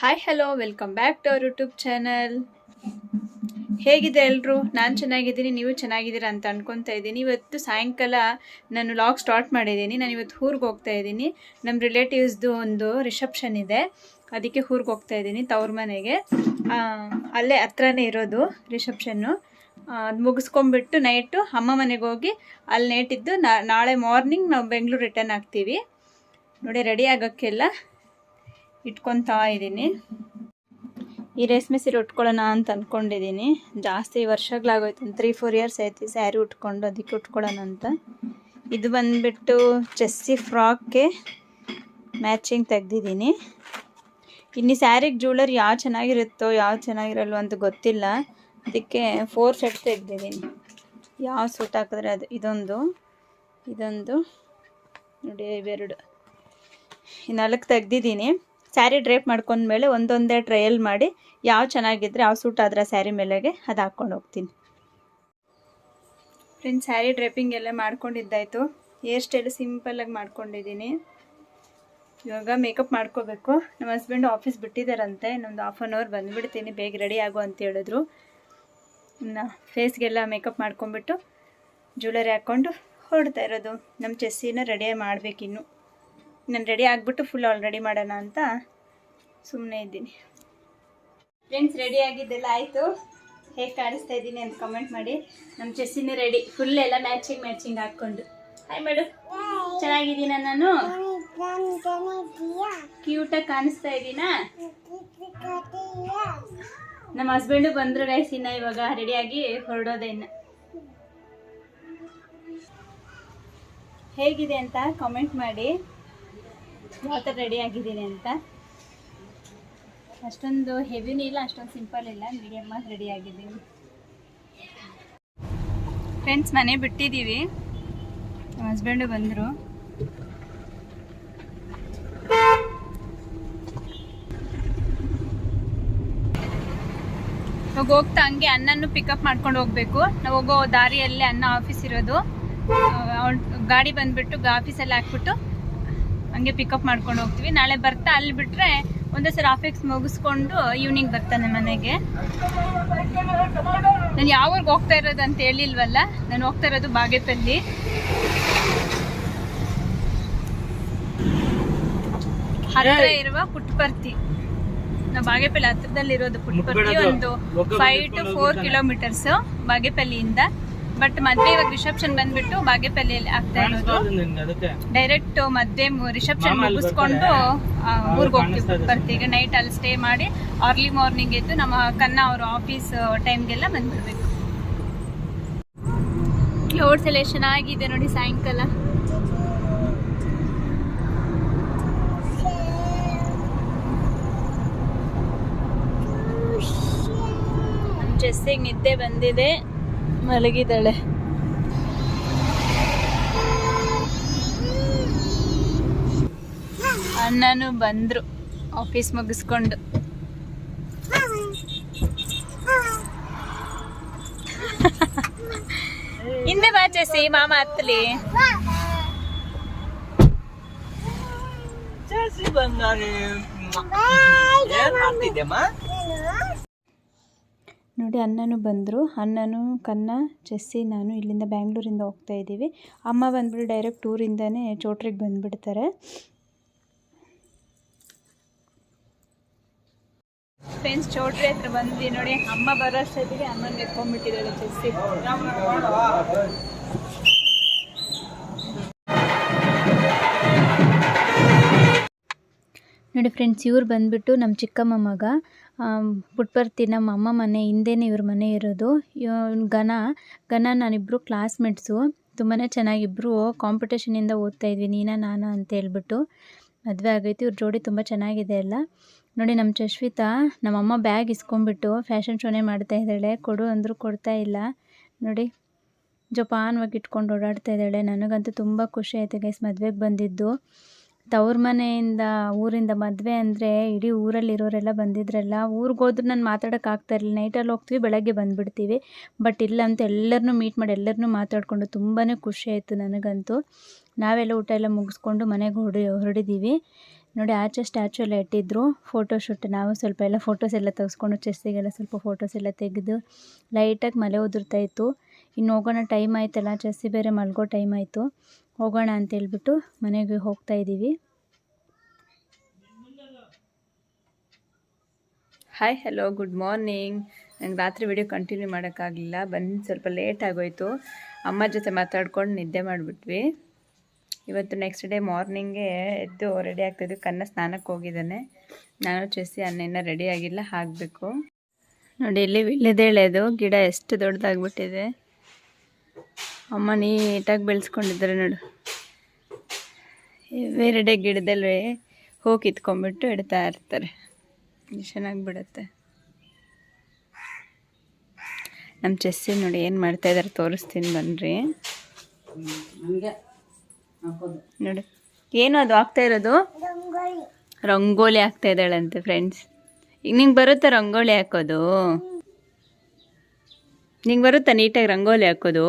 Hi hello welcome back to our YouTube channel ಹೇಗಿದೆ ಎಲ್ಲರೂ ನಾನು ಚೆನ್ನಾಗಿದ್ದೀನಿ, ನೀವು ಚೆನ್ನಾಗಿದ್ದೀರ ಅಂತ ಅನ್ಕೊತಾ ಇದ್ದೀನಿ. ಇವತ್ತು ಸಾಯಂಕಾಲ ನಾನು ಲಾಗ್ ಸ್ಟಾರ್ಟ್ ಮಾಡಿದ್ದೀನಿ. ನಾನು ಇವತ್ತು ಊರಿಗೆ ಹೋಗ್ತಾ ಇದ್ದೀನಿ. ನಮ್ಮ ರಿಲೇಟಿವ್ಸ್ದು ಒಂದು ರಿಸೆಪ್ಷನ್ ಇದೆ. ಅದಕ್ಕೆ ಊರಿಗೆ ಹೋಗ್ತಾ ಇದ್ದೀನಿ, ತವ್ರ ಮನೆಗೆ. ಅಲ್ಲೇ ಹತ್ರನೇ ಇರೋದು ರಿಸೆಪ್ಷನ್ನು ಅದು ಮುಗಿಸ್ಕೊಂಬಿಟ್ಟು ನೈಟು ಅಮ್ಮ ಮನೆಗೆ ಹೋಗಿ ಅಲ್ಲಿ ನೈಟಿದ್ದು ನಾಳೆ ಮಾರ್ನಿಂಗ್ ನಾವು ಬೆಂಗಳೂರು ರಿಟರ್ನ್ ಆಗ್ತೀವಿ. ನೋಡಿ ರೆಡಿ ಆಗೋಕ್ಕೆಲ್ಲ. ಇಟ್ಕೊತಾ ಇದ್ದೀನಿ. ಈ ರೇಷ್ಮೆ ಸೀರೆ ಉಟ್ಕೊಳ್ಳೋಣ ಅಂತ ಅಂದ್ಕೊಂಡಿದ್ದೀನಿ ಜಾಸ್ತಿ ವರ್ಷಗಳಾಗೋಯ್ತು ತ್ರೀ ಫೋರ್ ಇಯರ್ಸ್ ಆಯ್ತು ಸ್ಯಾರಿ ಉಟ್ಕೊಂಡು, ಅದಕ್ಕೆ ಉಟ್ಕೊಳ್ಳೋಣ ಅಂತ. ಇದು ಬಂದುಬಿಟ್ಟು ಚೆಸ್ಸಿ ಫ್ರಾಕ್ಗೆ ಮ್ಯಾಚಿಂಗ್ ತೆಗ್ದಿದ್ದೀನಿ. ಇನ್ನು ಸ್ಯಾರಿಗೆ ಜ್ಯುವೆಲರಿ ಯಾವ ಚೆನ್ನಾಗಿರುತ್ತೋ, ಯಾವ ಚೆನ್ನಾಗಿರಲ್ವೋ ಅಂತ ಗೊತ್ತಿಲ್ಲ. ಅದಕ್ಕೆ ಫೋರ್ ಸೆಟ್ ತೆಗ್ದಿದ್ದೀನಿ. ಯಾವ ಸೂಟ್ ಹಾಕಿದ್ರೆ ಅದು, ಇದೊಂದು ಇದೊಂದು, ನೋಡಿ ಇವೆರಡು. ನಾಲ್ಕು ತೆಗ್ದಿದ್ದೀನಿ. ಸ್ಯಾರಿ ಡ್ರೇಪ್ ಮಾಡ್ಕೊಂಡ್ಮೇಲೆ ಒಂದೊಂದೇ ಟ್ರಯಲ್ ಮಾಡಿ ಯಾವ ಚೆನ್ನಾಗಿದ್ರೆ ಯಾವ ಸೂಟ್ ಆದ್ರೆ ಸ್ಯಾರಿ ಮೇಲೆಗೆ ಅದು ಹಾಕ್ಕೊಂಡು ಹೋಗ್ತೀನಿ. ಫ್ರೆಂಡ್ಸ್ ಸ್ಯಾರಿ ಡ್ರೇಪಿಂಗ್ ಎಲ್ಲ ಮಾಡ್ಕೊಂಡಿದ್ದಾಯಿತು. ಹೇರ್ ಸ್ಟೈಲ್ ಸಿಂಪಲ್ಲಾಗಿ ಮಾಡ್ಕೊಂಡಿದ್ದೀನಿ. ಇವಾಗ ಮೇಕಪ್ ಮಾಡ್ಕೋಬೇಕು. ನಮ್ಮ ಹಸ್ಬೆಂಡ್ ಆಫೀಸ್ ಬಿಟ್ಟಿದ್ದಾರಂತೆ ಇನ್ನೊಂದು ಹಾಫ್ ಆನ್ ಅವರ್ ಬಂದುಬಿಡ್ತೀನಿ. ಬೇಗ ರೆಡಿ ಆಗು ಅಂತ ಹೇಳಿದ್ರು. ಇನ್ನು ಫೇಸ್ಗೆಲ್ಲ ಮೇಕಪ್ ಮಾಡ್ಕೊಂಬಿಟ್ಟು ಜ್ಯುವೆಲರಿ ಹಾಕ್ಕೊಂಡು ಹೊರಡ್ತಾ ಇರೋದು. ನಮ್ಮ ಚೆಸ್ಸಿನ ರೆಡಿ ಮಾಡಬೇಕಿನ್ನು. ನಾನು ರೆಡಿ ಆಗಿಬಿಟ್ಟು ಫುಲ್ ಆಲ್ ರೆಡಿ ಮಾಡೋಣ ಅಂತ ಸುಮ್ಮನೆ ಇದ್ದೀನಿ. ಫ್ರೆಂಡ್ಸ್ ರೆಡಿ ಆಗಿದ್ದೆಲ್ಲ ಆಯಿತು. ಹೇಗೆ ಕಾಣಿಸ್ತಾ ಇದ್ದೀನಿ ಅಂತ ಕಮೆಂಟ್ ಮಾಡಿ. ನಮ್ಮ ಚೆಸ್ಸಿನ ರೆಡಿ ಫುಲ್ ಎಲ್ಲ ಮ್ಯಾಚಿಂಗ್ ಮ್ಯಾಚಿಂಗ್ ಹಾಕ್ಕೊಂಡು. ಹಾಯ್ ಮೇಡಮ್ ಚೆನ್ನಾಗಿದ್ದೀನ ನಾನು? ಕ್ಯೂಟಾಗಿ ಕಾಣಿಸ್ತಾ ಇದ್ದೀನಾ? ನಮ್ಮ ಹಸ್ಬೆಂಡು ಬಂದರು ಗೈಸ್ ಇನ್ನ ಇವಾಗ ರೆಡಿಯಾಗಿ ಹೊರಡೋದೆ ಇನ್ನು. ಹೇಗಿದೆ ಅಂತ ಕಾಮೆಂಟ್ ಮಾಡಿ. ಥರ ರೆಡಿ ಆಗಿದ್ದೀನಿ ಅಂತ. ಅಷ್ಟೊಂದು ಹೆವಿನೂ ಇಲ್ಲ, ಅಷ್ಟೊಂದು ಸಿಂಪಲ್ ಇಲ್ಲ ಮೀಡಿಯಮ್ ಆಗಿ ರೆಡಿ ಆಗಿದ್ದೀನಿ. ಫ್ರೆಂಡ್ಸ್ ಮನೆ ಬಿಟ್ಟಿದ್ದೀವಿ. ನಮ್ಮ ಹಸ್ಬೆಂಡು ಬಂದರು. ಇವಾಗ ಹೋಗ್ತಾ ಹಂಗೆ ಅನ್ನನ್ನು ಪಿಕಪ್ ಮಾಡ್ಕೊಂಡು ಹೋಗ್ಬೇಕು. ನಾವು ಹೋಗೋ ದಾರಿಯಲ್ಲೇ ಅನ್ನ ಆಫೀಸ್ ಇರೋದು. ಗಾಡಿ ಬಂದ್ಬಿಟ್ಟು ಆಫೀಸಲ್ಲಿ ಹಾಕ್ಬಿಟ್ಟು ಹಂಗೆ ಪಿಕಪ್ ಮಾಡ್ಕೊಂಡು ಹೋಗ್ತೀವಿ. ನಾಳೆ ಬರ್ತಾ ಅಲ್ಲಿ ಬಿಟ್ರೆ ಒಂದೇ ಸರಿ ಆಫೀಸ್ ಮುಗಿಸ್ಕೊಂಡು ಈವ್ನಿಂಗ್ ಬರ್ತಾನೆ ಮನೆಗೆ. ನಾನು ಯಾವ ಊರಿಗೆ ಹೋಗ್ತಾ ಇರೋದು ಅಂತ ಹೇಳಿಲ್ವಲ್ಲ ನಾನು ಹೋಗ್ತಾ ಇರೋದು ಬಾಗೇಪಲ್ಲಿ. ಹತ್ರ ಇರುವ ಪುಟ್ಪರ್ತಿ. ನಾವು ಬಾಗೇಪಲ್ಲಿ ಹತ್ರದಲ್ಲಿ ಇರೋದು ಪುಟ್ಪರ್ತಿ ಒಂದು ಫೈವ್ ಟು ಫೋರ್ ಕಿಲೋಮೀಟರ್ಸ್ ಬಾಗೇಪಲ್ಲಿಯಿಂದ. ಬಟ್ ಮದ್ವೆ ಇವಾಗ ರಿಸೆಪ್ಷನ್ ಬಂದ್ಬಿಟ್ಟು ಬಾಗೇಪಲ್ಲಿಯಲ್ಲಿ ಆಗ್ತಾ ಇರೋದು. ಡೈರೆಕ್ಟ್ ಮದ್ವೆ ರಿಸೆಪ್ಷನ್ ಮುಗಿಸ್ಕೊಂಡು ಊರಿಗೆ ಹೋಗ್ತೀವಿ ಬರ್ತೀವಿ. ಈಗ ನೈಟ್ ಅಲ್ಲಿ ಸ್ಟೇ ಮಾಡಿ ಅರ್ಲಿ ಮಾರ್ನಿಂಗ್ ಎದ್ದು ನಮ್ಮ ಕನ್ನ ಅವ್ರ ಆಫೀಸ್ ಟೈಮ್ಗೆಲ್ಲ ಬಂದ್ಬಿಡ್ಬೇಕು. ಕ್ಲೌಡ್ಸ್ ಎಲ್ಲ ಚೆನ್ನಾಗಿದೆ ನೋಡಿ ಸಾಯಂಕಾಲ. ಜೆಸ್ಸಿಗೆ ನಿದ್ದೆ ಬಂದಿದೆ. ಮಲಗಿದ್ದಾಳೆ. ಅಣ್ಣನು ಬಂದ್ರು ಆಫೀಸ್ ಮುಗಿಸ್ಕೊಂಡು. ಹಿಂದೆ ಬಾ ಚೆಸ್ಸಿ ಮಾಮ ಹತ್ತಲಿ ನೋಡಿ, ಅಣ್ಣನು ಬಂದರು. ಅಣ್ಣನು, ಕನ್ನ, ಚೆಸ್ಸಿ ನಾನು ಇಲ್ಲಿಂದ ಬ್ಯಾಂಗ್ಳೂರಿಂದ ಹೋಗ್ತಾ ಇದ್ದೀವಿ. ಅಮ್ಮ ಬಂದ್ಬಿಟ್ಟು ಡೈರೆಕ್ಟ್ ಟೂರಿಂದನೇ ಚೋಟ್ರಿಗೆ ಬಂದುಬಿಡ್ತಾರೆ. ಫ್ರೆಂಡ್ಸ್ ಚೌಟ್ರಿ ಹತ್ರ ಬಂದ್ವಿ ನೋಡಿ. ಅಮ್ಮ ಬರೋ ಅಷ್ಟೊತ್ತಿಗೆ ಅಮ್ಮನ ಎತ್ಕೊಂಡ್ಬಿಟ್ಟಿದ್ದಾಳೆ ಚೆಸ್ಸಿ. ನೋಡಿ ಫ್ರೆಂಡ್ಸ್, ಇವ್ರು ಬಂದ್ಬಿಟ್ಟು ನಮ್ಮ ಚಿಕ್ಕಮ್ಮ ಮಗ ಪುಟ್ಪರ್ತಿ ನಮ್ಮ ಅಮ್ಮ ಮನೆ ಹಿಂದೆನೇ ಇವ್ರ ಮನೆ ಇರೋದು. ಘನ ಘನ ನಾನಿಬ್ಬರು ಕ್ಲಾಸ್ಮೇಟ್ಸು ತುಂಬಾ ಚೆನ್ನಾಗಿಬ್ಬರು ಕಾಂಪಿಟೇಷನಿಂದ ಓದ್ತಾ ಇದ್ವಿ, ನೀನಾ, ನಾನು ಅಂತ ಹೇಳ್ಬಿಟ್ಟು. ಮದುವೆ ಆಗೈತಿ, ಇವ್ರ ಜೋಡಿ ತುಂಬ ಚೆನ್ನಾಗಿದೆ ಎಲ್ಲ. ನೋಡಿ ನಮ್ಮ ಚಶ್ವಿತಾ ನಮ್ಮಮ್ಮ ಬ್ಯಾಗ್ ಇಸ್ಕೊಂಡ್ಬಿಟ್ಟು ಫ್ಯಾಷನ್ ಶೋನೇ ಮಾಡ್ತಾ ಇದ್ದಾಳೆ. ಕೊಡು ಅಂದರೂ ಕೊಡ್ತಾ ಇಲ್ಲ. ನೋಡಿ, ಜೋಪಾನವಾಗಿ ಇಟ್ಕೊಂಡು ಓಡಾಡ್ತಾ ಇದ್ದಾಳೆ. ನನಗಂತೂ ತುಂಬ ಖುಷಿ ಆಯಿತು ಗೈಸ್ ಮದುವೆಗೆ ಬಂದಿದ್ದು. ತವ್ರ ಮನೆಯಿಂದ ಊರಿಂದ ಮದುವೆ ಅಂದರೆ ಇಡೀ ಊರಲ್ಲಿರೋರೆಲ್ಲ ಬಂದಿದ್ರಲ್ಲ ಊರಿಗೆ ಹೋದ್ರೆ ನಾನು ಮಾತಾಡೋಕೆ ಆಗ್ತಾ ಇರಲಿಲ್ಲ. ನೈಟಲ್ಲಿ ಹೋಗ್ತೀವಿ, ಬೆಳಗ್ಗೆ ಬಂದುಬಿಡ್ತೀವಿ. ಬಟ್ ಇಲ್ಲ ಅಂತ ಎಲ್ಲರನ್ನೂ ಮೀಟ್ ಮಾಡಿ ಎಲ್ಲರನ್ನೂ ಮಾತಾಡಿಕೊಂಡು ತುಂಬಾ ಖುಷಿ ಆಯಿತು ನನಗಂತೂ. ನಾವೆಲ್ಲ ಊಟ ಎಲ್ಲ ಮುಗಿಸ್ಕೊಂಡು ಮನೆಗೆ ಹೊರಡಿ ಹೊರಡಿದ್ದೀವಿ ನೋಡಿ, ಆಚೆ ಸ್ಟ್ಯಾಚು ಎಲ್ಲ ಇಟ್ಟಿದ್ರು ಫೋಟೋಶೂಟ್ ನಾವು ಸ್ವಲ್ಪ ಎಲ್ಲ ಫೋಟೋಸ್ ಎಲ್ಲ ತೆಗೆಸ್ಕೊಂಡು ಚೆಸ್ಸಿಗೆಲ್ಲ ಸ್ವಲ್ಪ ಫೋಟೋಸ್ ಎಲ್ಲ ತೆಗೆದು ಲೈಟಾಗಿ ಮಲೆ ಉದುರ್ತಾ ಇತ್ತು. ಇನ್ನು ಹೋಗೋಣ ಟೈಮ್ ಆಯ್ತಲ್ಲ ಚೆಸ್ಸಿ ಬೇರೆ ಮಲ್ಗೋ ಟೈಮ್ ಆಯಿತು. ಹೋಗೋಣ ಅಂತ ಹೇಳ್ಬಿಟ್ಟು ಮನೆಗೆ ಹೋಗ್ತಾ ಇದ್ದೀವಿ ಹಾಯ್ ಹಲೋ ಗುಡ್ ಮಾರ್ನಿಂಗ್ ನಂಗೆ ರಾತ್ರಿ ವಿಡಿಯೋ ಕಂಟಿನ್ಯೂ ಮಾಡೋಕ್ಕಾಗಲಿಲ್ಲ ಬಂದು ಸ್ವಲ್ಪ ಲೇಟ್ ಆಗೋಯಿತು ಅಮ್ಮ ಜೊತೆ ಮಾತಾಡ್ಕೊಂಡು ನಿದ್ದೆ ಮಾಡಿಬಿಟ್ವಿ ಇವತ್ತು ನೆಕ್ಸ್ಟ್ ಡೇ ಮಾರ್ನಿಂಗೇ ಎದ್ದು ರೆಡಿ ಆಗ್ತಾಯಿದ್ವಿ ಕನ್ನ ಸ್ನಾನಕ್ಕೆ ಹೋಗಿದ್ದಾನೆ ನಾನು ಚೆಸ್ಸಿ ಅನ್ನ ರೆಡಿ ಆಗಿಲ್ಲ ಹಾಕಬೇಕು ನೋಡಿ ಇಲ್ಲಿ ವಿಳ್ಳೆದೇಳೆದು ಗಿಡ ಎಷ್ಟು ದೊಡ್ಡದಾಗ್ಬಿಟ್ಟಿದೆ ಅಮ್ಮ ನೀಟಾಗಿ ಬೆಳೆಸ್ಕೊಂಡಿದ್ದಾರೆ ನೋಡು. ಬೇರೆಡೆ ಗಿಡದಲ್ಲೇ ಹೋಗಿ ಕಿತ್ಕೊಂಡ್ಬಿಟ್ಟು ಇಡ್ತಾ ಇರ್ತಾರೆ. ಚೆನ್ನಾಗಿ ಬಿಡುತ್ತೆ. ನಮ್ಮ ಚೆಸ್ಸಿ ನೋಡಿ ಏನು ಮಾಡ್ತಾ ಇದ್ದಾರೆ ತೋರಿಸ್ತೀನಿ ಬನ್ನಿರಿ ನೋಡಿ. ಏನು ಅದು ಆಗ್ತಾ ಇರೋದು? ರಂಗೋಲಿ. ಆಗ್ತಾ ಇದ್ದಾಳಂತೆ ಫ್ರೆಂಡ್ಸ್ ಈಗ ನಿಂಗೆ ಬರುತ್ತೆ ರಂಗೋಲಿ ಹಾಕೋದು? ನಿಂಗೆ ಬರುತ್ತಾ ನೀಟಾಗಿ ರಂಗೋಲಿ ಹಾಕೋದು?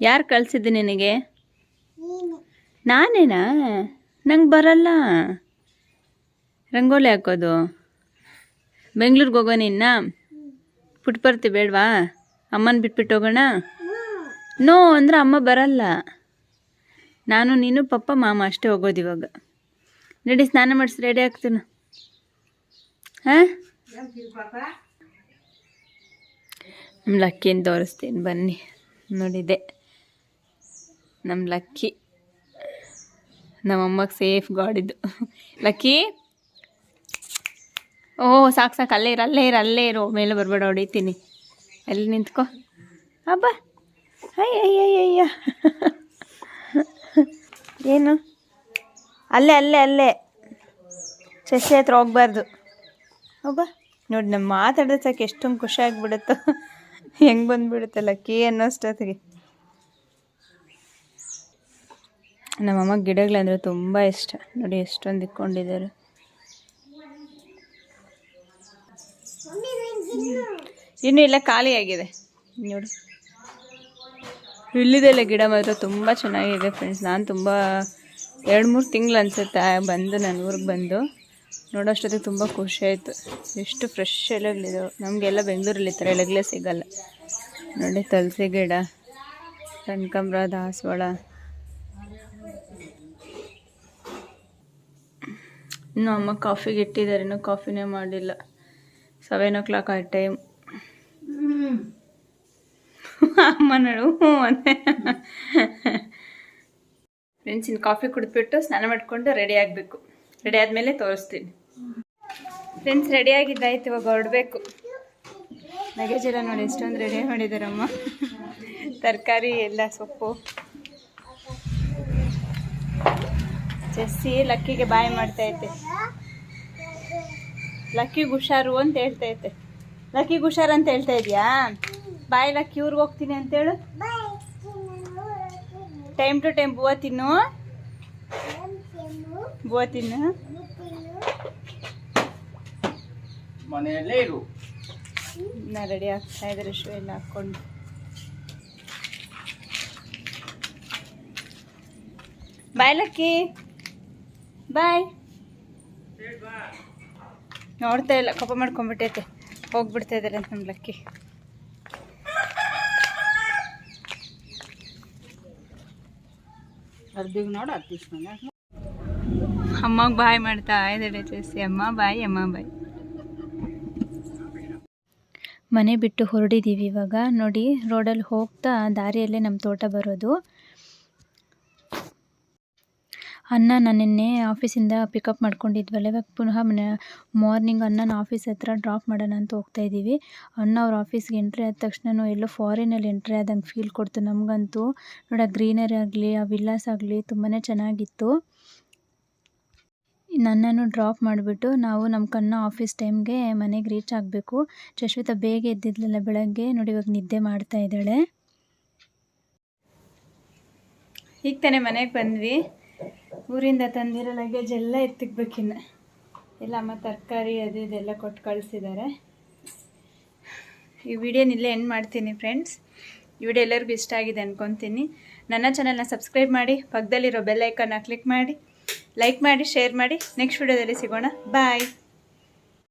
ಯಾರು ಕಳಿಸಿದ್ದು ನಿನಗೆ? ನಾನೇನಾ? ನಂಗೆ ಬರಲ್ಲ. ರಂಗೋಲಿ ಹಾಕೋದು. ಬೆಂಗ್ಳೂರಿಗೆ ಹೋಗೋ ನಿನ್ನ? ಪುಟ್ ಬರ್ತಿ ಬೇಡವಾ? ಅಮ್ಮನ ಬಿಟ್ಬಿಟ್ಟು ಹೋಗೋಣ? ನೋ ಅಂದ್ರೆ ಅಮ್ಮ ಬರಲ್ಲ. ನಾನು ನೀನು ಪಪ್ಪ ಮಾಮ ಅಷ್ಟೇ ಹೋಗೋದು ಇವಾಗ. ನಡಿ ಸ್ನಾನ ಮಾಡಿಸಿ ರೆಡಿ ಆಗ್ತೀನಿ. ಹಾಂ? ನಮ್ಮ ಲಕ್ಕಿನ ತೋರಿಸ್ತೀನಿ, ಬನ್ನಿ. ನೋಡಿದೆ. ನಮ್ಮ ಲಕ್ಕಿ. ನಮ್ಮಮ್ಮಗೆ ಸೇಫ್ ಗಾಡಿದ್ದು ಲಕ್ಕಿ! ಓ, ಸಾಕು ಸಾಕು. ಅಲ್ಲೇ ಇರು ಅಲ್ಲೇ ಇರು ಅಲ್ಲೇ ಇರು. ಮೇಲೆ ಬರಬೇಡ, ಹೊಡಿತೀನಿ. ಅಲ್ಲಿ ನಿಂತ್ಕೋ? ಹಬ್ಬ ಅಯ್ಯ ಅಯ್ಯ ಅಯ್ಯ ಏನು? ಅಲ್ಲೇ ಅಲ್ಲೇ ಅಲ್ಲೇ. ಚೆಸ್ಸಿ ಹತ್ರ ಹೋಗ್ಬಾರ್ದು. ಹಬ್ಬ ನೋಡಿ ನಮ್ಮ ಮಾತಾಡಿದ್ರೆ ಸಾಕು ಎಷ್ಟೊಂದು ಖುಷಿ ಆಗಿಬಿಡುತ್ತೋ. ಹೆಂಗೆ ಬಂದುಬಿಡುತ್ತೆ ಲಕ್ಕಿ ಅನ್ನೋಷ್ಟೊತ್ತಿಗೆ ನಮ್ಮಮ್ಮ ಗಿಡಗಳಂದ್ರೆ ತುಂಬ ಇಷ್ಟ. ನೋಡಿ ಎಷ್ಟೊಂದು ಇಟ್ಕೊಂಡಿದ್ದಾರೆ. ಇನ್ನು ಇಲ್ಲ ಖಾಲಿಯಾಗಿದೆ ನೋಡಿ. ಇಲ್ಲಿದೆಲ್ಲ ಗಿಡ ಮಾತ್ರ ತುಂಬ ಚೆನ್ನಾಗಿದೆ ಫ್ರೆಂಡ್ಸ್ ನಾನು ತುಂಬ ಎರಡು ಮೂರು ತಿಂಗಳು ಅನಿಸುತ್ತೆ. ಬಂದು ನಾನು ಊರಿಗೆ ಬಂದು. ನೋಡೋಷ್ಟೊತ್ತಿಗೆ ತುಂಬ ಖುಷಿ ಆಯಿತು. ಎಷ್ಟು ಫ್ರೆಶ್ ಎಲೆಗಳಿದಾವೆ ನಮಗೆಲ್ಲ ಬೆಂಗಳೂರಲ್ಲಿ ಈ ಥರ ಎಲೆಗಳೇ ಸಿಗಲ್ಲ. ನೋಡಿ ತುಳಸಿ ಗಿಡ ಕನಕಾಂಬ್ರ, ದಾಸವಾಳ. ಇನ್ನು ಅಮ್ಮ ಕಾಫಿಗೆ ಇಟ್ಟಿದ್ದಾರೆ. ಇನ್ನೂ ಕಾಫಿನೇ ಮಾಡಿಲ್ಲ. ಸೆವೆನ್ ಓ ಕ್ಲಾಕ್ ಆ ಟೈಮ್ ಅಮ್ಮ ನಡು, ಹ್ಞೂ ಅಂದೆ. ಫ್ರೆಂಡ್ಸ್ ಇನ್ನು ಕಾಫಿ ಕುಡಿದ್ಬಿಟ್ಟು ಸ್ನಾನ ಮಾಡಿಕೊಂಡು ರೆಡಿ ಆಗಬೇಕು. ರೆಡಿ ಆದಮೇಲೆ ತೋರಿಸ್ತೀನಿ. ಫ್ರೆಂಡ್ಸ್ ರೆಡಿ ಆಗಿದ್ದಾಯ್ತು, ಇವಾಗ ಹೊರಡಬೇಕು. ಲಗೇಜ್ ಎಲ್ಲ ನೋಡಿ, ಎಷ್ಟೊಂದು ರೆಡಿ ಮಾಡಿದಾರಮ್ಮ. ತರಕಾರಿ ಎಲ್ಲ, ಸೊಪ್ಪು. ಚೆಸ್ಸಿ ಲಕ್ಕಿಗೆ ಬಾಯ್ ಮಾಡ್ತೈತೆ ಲಕ್ಕಿಗೆ ಹುಷಾರು ಅಂತ ಹೇಳ್ತೈತೆ ಲಕ್ಕಿಗೆ ಹುಷಾರು ಅಂತ ಹೇಳ್ತಾ ಇದೆಯಾ? ಬಾಯಿ, ಲಕ್ಕಿ, ಊರಿಗೆ ಹೋಗ್ತೀನಿ ಅಂತೇಳು ಟೈಮ್ ಟು ಟೈಮ್ ಬೂವ ತಿನ್ನು. ಬೂವ ತಿನ್ನು. ಮನೆಯಲ್ಲೇ ಇರು. ನಾ ರೆಡಿ ಆಗ್ತಾ ಇದ್ದಾರೆ ಶೂ ಎಲ್ಲ ಹಾಕ್ಕೊಂಡು. ಬಾಯ್ ಲಕ್ಕಿ ಬಾಯ್ ನೋಡ್ತಾ ಇಲ್ಲ ಕೋಪ ಮಾಡ್ಕೊಂಡ್ಬಿಟ್ಟೈತೆ. ಹೋಗ್ಬಿಡ್ತಾ ಇದ್ದಾರೆ ಅಂತ ನಮ್ಮ ಲಕ್ಕಿ ಅರ್ಧಿಗೆ ನೋಡು ಹತ್ತಿಸ್ಕೊಂಡೆ ಅಮ್ಮಗೆ ಬಾಯ್ ಮಾಡ್ತಾ ಇದ್ದಾಳೆ ಚೇಸಿ ಅಮ್ಮ ಬಾಯ್ ಅಮ್ಮ ಬಾಯ್. ಮನೆ ಬಿಟ್ಟು ಹೊರಡಿದ್ದೀವಿ ಇವಾಗ. ನೋಡಿ, ರೋಡಲ್ಲಿ ಹೋಗ್ತಾ ದಾರಿಯಲ್ಲೇ ನಮ್ಮ ತೋಟ ಬರೋದು. ಅನ್ನ ನಾನು ನಿನ್ನೆ ಆಫೀಸಿಂದ ಪಿಕಪ್ ಮಾಡ್ಕೊಂಡಿದ್ವಲ್ಲ, ಇವಾಗ ಪುನಃ ಮಾರ್ನಿಂಗ್ ಅನ್ನನ ಆಫೀಸ್ ಹತ್ರ ಡ್ರಾಪ್ ಮಾಡೋಣ ಅಂತ ಹೋಗ್ತಾ ಇದ್ದೀವಿ ಅಣ್ಣ ಅವ್ರ ಆಫೀಸ್ಗೆ ಎಂಟ್ರಿ ಆದ ತಕ್ಷಣ ಎಲ್ಲೋ ಫಾರಿನಲ್ಲಿ ಎಂಟ್ರಿ ಆದಂಗೆ ಫೀಲ್ ಕೊಡ್ತು ನಮಗಂತೂ. ನೋಡಿ ಗ್ರೀನರಿ ಆಗಲಿ, ಆ ವಿಲ್ಲಾಸ್ ಆಗಲಿ ತುಂಬಾ ಚೆನ್ನಾಗಿತ್ತು. ನನ್ನನ್ನು ಡ್ರಾಪ್ ಮಾಡಿಬಿಟ್ಟು ನಾವು ನಮ್ಮ ಕನ್ನ ಆಫೀಸ್ ಟೈಮ್ಗೆ ಮನೆಗೆ ರೀಚ್ ಆಗಬೇಕು. ಶಶ್ವಿತ ಬೇಗ ಎದ್ದಿದ್ಲಲ್ಲ ಬೆಳಗ್ಗೆ. ನೋಡಿ, ಇವಾಗ ನಿದ್ದೆ ಮಾಡ್ತಾ ಇದ್ದಾಳೆ. ಈಗ ತಾನೇ ಮನೆಗೆ ಬಂದ್ವಿ. ಊರಿಂದ ತಂದಿರೋ ಲಗೇಜ್ ಎಲ್ಲ ಎತ್ತಿಕ್ಬೇಕಿನ್ನ ಎಲ್ಲ ಅಮ್ಮ ತರಕಾರಿ ಅದು ಇದೆಲ್ಲ ಕೊಟ್ಟು ಕಳಿಸಿದ್ದಾರೆ. ಈ ವಿಡಿಯೋನ ಇಲ್ಲೇ ಎಂಡ್ ಮಾಡ್ತೀನಿ ಫ್ರೆಂಡ್ಸ್ ಈ ವಿಡಿಯೋ ಎಲ್ಲರಿಗೂ ಇಷ್ಟ ಆಗಿದೆ ಅಂದ್ಕೊತೀನಿ ನನ್ನ ಚಾನಲ್ನ ಸಬ್ಸ್ಕ್ರೈಬ್ ಮಾಡಿ, ಪಕ್ಕದಲ್ಲಿರೋ ಬೆಲ್ಲೈಕನ್ನ ಕ್ಲಿಕ್ ಮಾಡಿ. ಲೈಕ್ ಮಾಡಿ ಶೇರ್ ಮಾಡಿ. ನೆಕ್ಸ್ಟ್ ವಿಡಿಯೋದಲ್ಲಿ ಸಿಗೋಣ. ಬಾಯ್